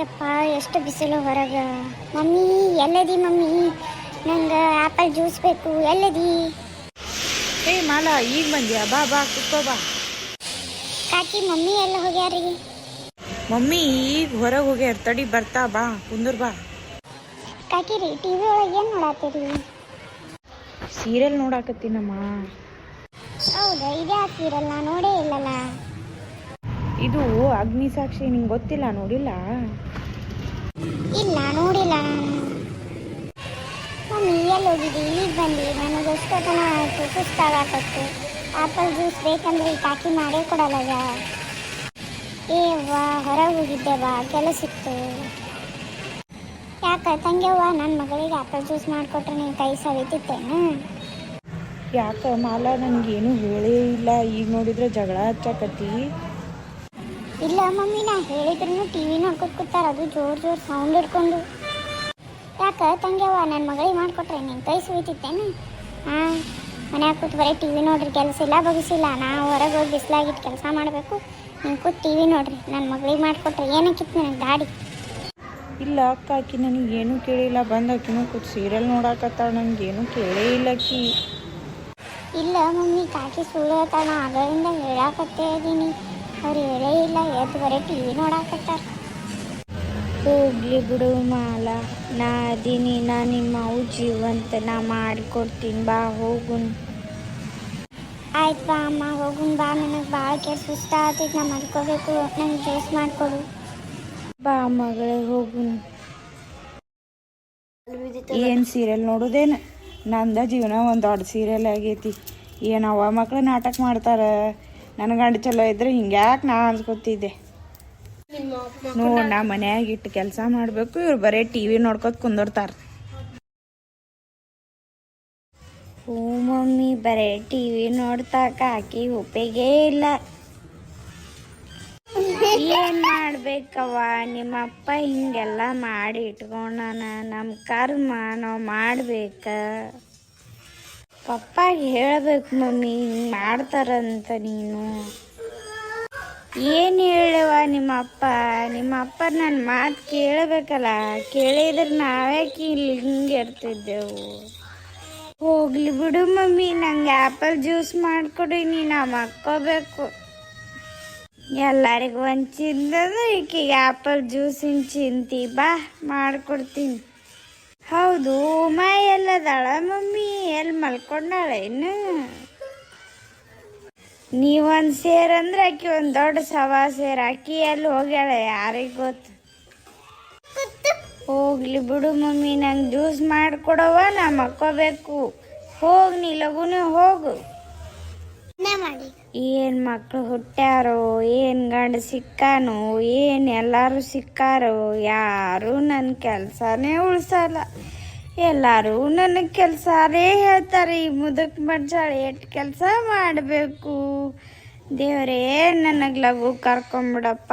ಯಪ್ಪ ಎಷ್ಟು ಬಿಸಿಲು ಹೊರಗ. ಮಮ್ಮಿ ಎಲ್ಲದಿ ಮಮ್ಮಿ? ನಂಗೆ ಆಪಲ್ ಜ್ಯೂಸ್ ಬೇಕು ಎಲ್ಲದಿ? ಏ ಮಾಲ ಈಗ ಬಂದ್ಯಾ? ಬಾ ಬಾ ಕುತ್ಕೋ ಬಾ. ಕಾಕಿ ಮಮ್ಮಿ ಎಲ್ಲ ಹೋಗ್ಯಾರಿ? ಮಮ್ಮಿ ಈಗ ಹೊರಗೆ ಹೋಗ್ಯಾರ. ತಡಿ ಬರ್ತಾ ಬಾ ಕುಂದ್ರ ಬಾ. ಕಾಕಿ ರೀ ಟಿ ವಿ ಒಳಗೆ ಏನು ನೋಡಾತೀರಿ ಸೀರಿಯಲ್ ನೋಡಾಕತ್ತೀನಮ್ಮ. ಹೌದಾ ಇದೇ ಸೀರಿಯಲ್? ನಾ ನೋಡೇ ಇಲ್ಲಲ್ಲ. ಇದು ಅಗ್ನಿ ಸಾಕ್ಷಿ ನಿಂಗೆ ಗೊತ್ತಿಲ್ಲ ನೋಡಿಲ್ಲ? ಇಲ್ಲ ನೋಡಿಲ್ಲ ನಾನು. ಮಮ್ಮಿ ಎಲ್ಲಿ ಹೋಗಿದ್ದಿ? ಈಗ ಬಂದು ನನಗೆ ಎಷ್ಟೊತ್ತನ ಆಯಿತು. ಸುಸ್ತಾಗತ್ತತ್ತು ಆಪಲ್ ಜ್ಯೂಸ್ ಬೇಕಂದ್ರೆ ಈ ಕಾಕಿ ಮಾಡೇ ಕೊಡಲ್ಲ ಏ ವಾ ಹೊರಗೆ ಹೋಗಿದ್ದೆ ಬಾ ಕೆಲಸ ಇತ್ತು. ಯಾಕ ತಂಗ್ಯವ್ವ ನನ್ನ ಮಗಳಿಗೆ ಆಪಲ್ ಜ್ಯೂಸ್ ಮಾಡಿಕೊಟ್ರೆ ನೀನು ಕೈ ಸವಿತಿತ್ತೇನು ಯಾಕ ಮಾಲಾ ನನಗೇನು ಹೇಳೇ ಇಲ್ಲ. ಈಗ ನೋಡಿದ್ರೆ ಜಗಳ ಹಚ್ಚಾಕತ್ತಿ. ಇಲ್ಲ ಮಮ್ಮಿ ನಾ ಹೇಳಿದ್ರು ಟಿ ವಿ ನೋಡ್ಕೊತ ಕೂತಾರ ಅದು ಜೋರು ಜೋರು ಸೌಂಡ್ ಹಿಡ್ಕೊಂಡು. ಯಾಕ ತಂಗ್ಯವ ನನ್ನ ಮಗಳಿಗೆ ಮಾಡಿಕೊಟ್ರೆ ನಿನ್ ಕೈ ಸುಯ್ತಿತ್ತೇನು? ಹಾಂ ಮನ್ಯಾಗ ಕೂತ್ ಬರೀ ಟಿ ವಿ ನೋಡ್ರಿ ಕೆಲಸ ಇಲ್ಲ ಬಗಿಸಿಲ್ಲ ನಾ ಹೊರಗೆ ಹೋಗಿ ಬಿಸಿಲಾಗಿಟ್ಟು ಕೆಲಸ ಮಾಡಬೇಕು. ನಿನ್ ಕೂತ್ ಟಿ ವಿ ನೋಡ್ರಿ ನನ್ನ ಮಗಳಿಗೆ ಮಾಡಿಕೊಟ್ರೆ ಏನಕ್ಕಿತ್ತು ನನಗೆ ಗಾಡಿ ಇಲ್ಲ ಅಕ್ಕ ಆಕಿ ನನಗೆ ಏನೂ ಕೇಳಿಲ್ಲ ಬಂದು ಆಕಿನೂ ಕೂತ್ ಸೀರಿಯಲ್ ನೋಡಾಕತ್ತಾಳ ಏನೂ ಕೇಳೇ ಇಲ್ಲ ಆಕಿ. ಇಲ್ಲ ಮಮ್ಮಿ ಕಾಕಿ ಸುಳ್ಳು ಹೇಳ್ತಾಳ ನಾ ಆಗಲಿಂದ ಹೇಳಾಕತ್ತೇ ಇದೀನಿ. ಅವ್ರು ಹೇಳೇ ಇಲ್ಲ ಎದ್ದು ಬರೀ ಟಿ ವಿ ನೋಡಾಕತ್ತಾರ. ಹೋಗ್ಲಿ ಬಿಡು ಮಾಲ ನಾ ಅದೀನಿ ನಾ ನಿಮ್ಮ ಅವು ಜೀವಂತ ನಾ ಮಾಡಿಕೊಡ್ತೀನಿ ಬಾ ಹೋಗುನ್ ಆಯ್ತು ಬಾ ಅಮ್ಮ ಹೋಗುನ್ ಬಾ ನನಗೆ ಭಾಳ ಕೆಟ್ಟ ಸುಸ್ತ ಆಗ್ತೈತೆ ನಾ ಮಲ್ಕೋಬೇಕು ನಂಗೆ ಜ್ಯೂಸ್ ಮಾಡಿಕೊಡು ಬಾ ಮಗಳೇ ಹೋಗುನ್ ಏನು ಸೀರಿಯಲ್ ನೋಡೋದೇನು? ನಂದ ಜೀವನ ಒಂದು ದೊಡ್ಡ ಸೀರಿಯಲ್ ಆಗೈತಿ. ಏನು ಅವ ಮಕ್ಳು ನಾಟಕ ಮಾಡ್ತಾರ? ನನ್ನ ಗಂಡ ಚಲೋ ಇದ್ರೆ ಹಿಂಗ್ಯಾಕೆ ನಾ ಅನ್ಸ್ಕೊತಿದ್ದೆ ನೋಡ್ ನಾ ಮನ್ಯಾಗ ಇಟ್ಟು ಕೆಲಸ ಮಾಡಬೇಕು ಇವ್ರು ಬರೀ ಟಿ ವಿ ನೋಡ್ಕೊತ ಕುಂದಿರ್ತಾರ. ಹ್ಞೂ ಮಮ್ಮಿ ಬರೇ ಟಿ ವಿ ನೋಡ್ತಾ ಕಾಕಿ ಉಪಯೋಗೇ ಇಲ್ಲ. ಏನ್ ಮಾಡ್ಬೇಕವ್ವ? ನಿಮ್ಮಪ್ಪ ಹಿಂಗೆಲ್ಲ ಮಾಡಿ ಇಟ್ಕೊಂಡನ. ನಮ್ಮ ಕರ್ಮ ನಾವು ಮಾಡ್ಬೇಕ. ಪಪ್ಪಾಗೆ ಹೇಳಬೇಕು ಮಮ್ಮಿ ಹಿಂಗೆ ಮಾಡ್ತಾರಂತ ನೀನು. ಏನು ಹೇಳವ ನಿಮ್ಮಪ್ಪ? ನಿಮ್ಮಪ್ಪ ನನ್ನ ಮಾತು ಕೇಳಬೇಕಲ್ಲ. ಕೇಳಿದ್ರೆ ನಾವ್ಯಾಕೆ ಇಲ್ಲಿ ಹಿಂಗೆ ಇರ್ತಿದ್ದೆವು. ಹೋಗ್ಲಿ ಬಿಡು ಮಮ್ಮಿ, ನಂಗೆ ಆ್ಯಪಲ್ ಜ್ಯೂಸ್ ಮಾಡಿಕೊಡಿ, ನೀನು ಮಕ್ಕೋಬೇಕು. ಎಲ್ಲರಿಗೂ ಒಂದು ಚಿಂತದ, ಈಕೆಗೆ ಆ್ಯಪಲ್ ಜ್ಯೂಸಿನ ಚಿಂತಿ ಬಾ, ಮಾಡ್ಕೊಡ್ತೀನಿ. ಹೌದು ಉಮಾ ಎಲ್ಲದಾಳ, ಮಮ್ಮಿ ಎಲ್ಲಿ ಮಲ್ಕೊಂಡಾಳ ಇನ್ನು? ನೀವೊಂದು ಸೇರಂದ್ರೆ ಆಕಿ ಒಂದು ದೊಡ್ಡ ಸವಾ ಸೇರ್, ಆಕಿ ಎಲ್ಲಿ ಹೋಗ್ಯಾಳ ಯಾರಿಗೆ ಗೊತ್ತು? ಹೋಗ್ಲಿ ಬಿಡು ಮಮ್ಮಿ, ನಂಗೆ ಜ್ಯೂಸ್ ಮಾಡಿಕೊಡವ ನಾ ಮಕ್ಕೋಬೇಕು. ಹೋಗಿ ನೀ ಲಗುನು ಹೋಗು. ಮಾಡಿ ಏನ್ ಮಕ್ಳು ಹುಟ್ಟ್ಯಾರೋ, ಏನ್ ಗಂಡ ಸಿಕ್ಕಾನೋ, ಏನ್ ಎಲ್ಲಾರು ಸಿಕ್ಕಾರೋ, ಯಾರು ನನ್ನ ಕೆಲಸನೇ ಉಳ್ಸಲ್ಲ. ಎಲ್ಲಾರು ನನ್ನ ಕೆಲ್ಸಾರೇ ಹೇಳ್ತಾರೆ, ಈ ಮುದಕ್ ಮಡ್ಜಾಳ ಎಷ್ಟು ಕೆಲಸ ಮಾಡಬೇಕು. ದೇವರೇ ನನಗೆ ಲಘು ಕರ್ಕೊಂಬಿಡಪ್ಪ.